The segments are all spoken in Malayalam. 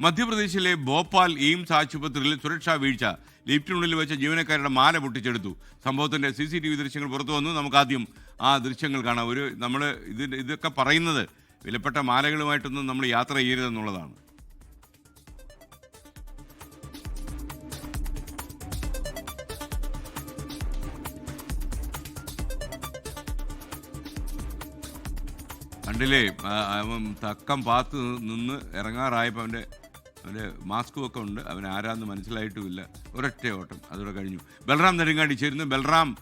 മധ്യപ്രദേശിലെ ഭോപ്പാൽ എയിംസ് ആശുപത്രിയിൽ സുരക്ഷാ വീഴ്ച. ലിഫ്റ്റിനുള്ളിൽ വെച്ച ജീവനക്കാരുടെ മാല പൊട്ടിച്ചെടുത്തു. സംഭവത്തിന്റെ സി സി ടി വി ദൃശ്യങ്ങൾ പുറത്തു വന്നു. നമുക്ക് ആദ്യം ആ ദൃശ്യങ്ങൾ കാണാം. ഒരു നമ്മൾ ഇത് ഇതൊക്കെ പറയുന്നത് വിലപ്പെട്ട മാലകളുമായിട്ടൊന്നും നമ്മൾ യാത്ര ചെയ്യരുതെന്നുള്ളതാണ്. കണ്ടില്ലേ? തക്കം പാത്ത് നിന്ന് ഇറങ്ങാറായപ്പോൾ അവന്റെ അവന്റെ മാസ്കും ഒക്കെ ഉണ്ട്. അവൻ ആരാന്ന് മനസ്സിലായിട്ടുമില്ല. ഒരൊറ്റ ഓട്ടം. അതോടെ കഴിഞ്ഞു. ബൽറാം നെടുങ്ങാടി ചേരുന്നു. ബൽറാം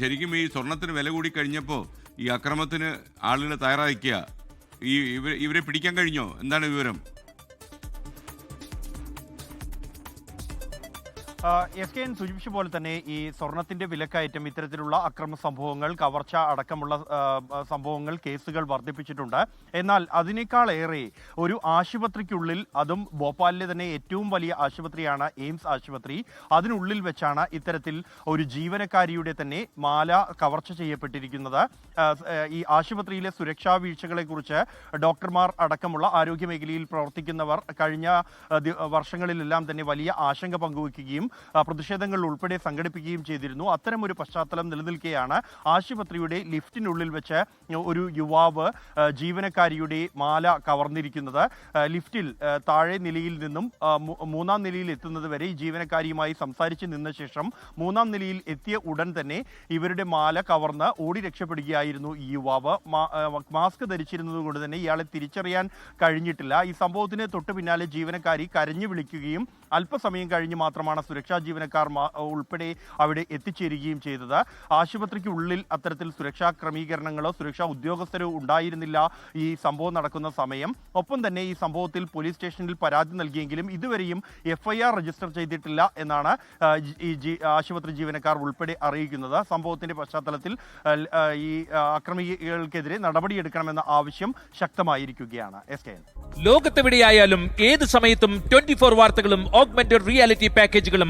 ശരിക്കും ഈ സ്വർണത്തിന് വില കൂടി കഴിഞ്ഞപ്പോൾ ഈ അക്രമത്തിന് ആളുകൾ തയ്യാറാക്കുക ഈ ഇവരെ പിടിക്കാൻ കഴിഞ്ഞോ? എന്താണ് വിവരം? എസ് കെ എൻ സൂചിപ്പിച്ച പോലെ തന്നെ ഈ സ്വർണത്തിന്റെ വിലക്കയറ്റം ഇത്തരത്തിലുള്ള അക്രമ സംഭവങ്ങൾ കവർച്ച അടക്കമുള്ള സംഭവങ്ങൾ കേസുകൾ വർദ്ധിപ്പിച്ചിട്ടുണ്ട്. എന്നാൽ അതിനേക്കാളേറെ ഒരു ആശുപത്രിക്കുള്ളിൽ അതും ഭോപ്പാലിലെ തന്നെ ഏറ്റവും വലിയ ആശുപത്രിയാണ് എയിംസ് ആശുപത്രി. അതിനുള്ളിൽ വെച്ചാണ് ഇത്തരത്തിൽ ഒരു ജീവനക്കാരിയുടെ തന്നെ മാല കവർച്ച ചെയ്യപ്പെട്ടിരിക്കുന്നത്. ഈ ആശുപത്രിയിലെ സുരക്ഷാ വീഴ്ചകളെ കുറിച്ച് ഡോക്ടർമാർ അടക്കമുള്ള ആരോഗ്യ മേഖലയിൽ പ്രവർത്തിക്കുന്നവർ കഴിഞ്ഞ വർഷങ്ങളിലെല്ലാം തന്നെ വലിയ ആശങ്ക പങ്കുവയ്ക്കുകയും പ്രതിഷേധങ്ങൾ ഉൾപ്പെടെ സംഘടിപ്പിക്കുകയും ചെയ്തിരുന്നു. അത്തരം ഒരു പശ്ചാത്തലം നിലനിൽക്കെയാണ് ആശുപത്രിയുടെ ലിഫ്റ്റിനുള്ളിൽ വെച്ച് ഒരു യുവാവ് ജീവനക്കാരിയുടെ മാല കവർന്നിരിക്കുന്നത്. ലിഫ്റ്റിൽ താഴെ നിലയിൽ നിന്നും മൂന്നാം നിലയിൽ എത്തുന്നത് വരെ ഈ ജീവനക്കാരിയുമായി സംസാരിച്ച് നിന്ന ശേഷം മൂന്നാം നിലയിൽ എത്തിയ ഉടൻ തന്നെ ഇവരുടെ മാല കവർന്ന് ഓടി രക്ഷപ്പെടുകയായിരുന്നു ഈ യുവാവ്. മാസ്ക് ധരിച്ചിരുന്നത് കൊണ്ട് തന്നെ ഇയാളെ തിരിച്ചറിയാൻ കഴിഞ്ഞിട്ടില്ല. ഈ സംഭവത്തിന് തൊട്ടു പിന്നാലെ ജീവനക്കാരി കരഞ്ഞു വിളിക്കുകയും അല്പസമയം കഴിഞ്ഞ് മാത്രമാണ് സുരക്ഷാ ജീവനക്കാർ മാ- ഉൾപ്പെടെ അവിടെ എത്തിച്ചേരുകയും ചെയ്തത്. ആശുപത്രിക്ക് ഉള്ളിൽ അത്തരത്തിൽ സുരക്ഷാ ക്രമീകരണങ്ങളോ സുരക്ഷാ ഉദ്യോഗസ്ഥരോ ഉണ്ടായിരുന്നില്ല ഈ സംഭവം നടക്കുന്ന സമയം. ഒപ്പം തന്നെ ഈ സംഭവത്തിൽ പോലീസ് സ്റ്റേഷനിൽ പരാതി നൽകിയെങ്കിലും ഇതുവരെയും എഫ്ഐആർ രജിസ്റ്റർ ചെയ്തിട്ടില്ല എന്നാണ് ഈ ആശുപത്രി ജീവനക്കാർ ഉൾപ്പെടെ അറിയിക്കുന്നത്. സംഭവത്തിന്റെ പശ്ചാത്തലത്തിൽ ഈ അക്രമികൾക്കെതിരെ നടപടിയെടുക്കണമെന്ന ആവശ്യം ശക്തമായിരിക്കുകയാണ്. എസ് കെ ലോകത്തെവിടെയായാലും ഏത് സമയത്തും ട്വന്റി ഫോർ വാർത്തകളും ഓഗ്മെന്റഡ് റിയാലിറ്റി പാക്കേജുകളും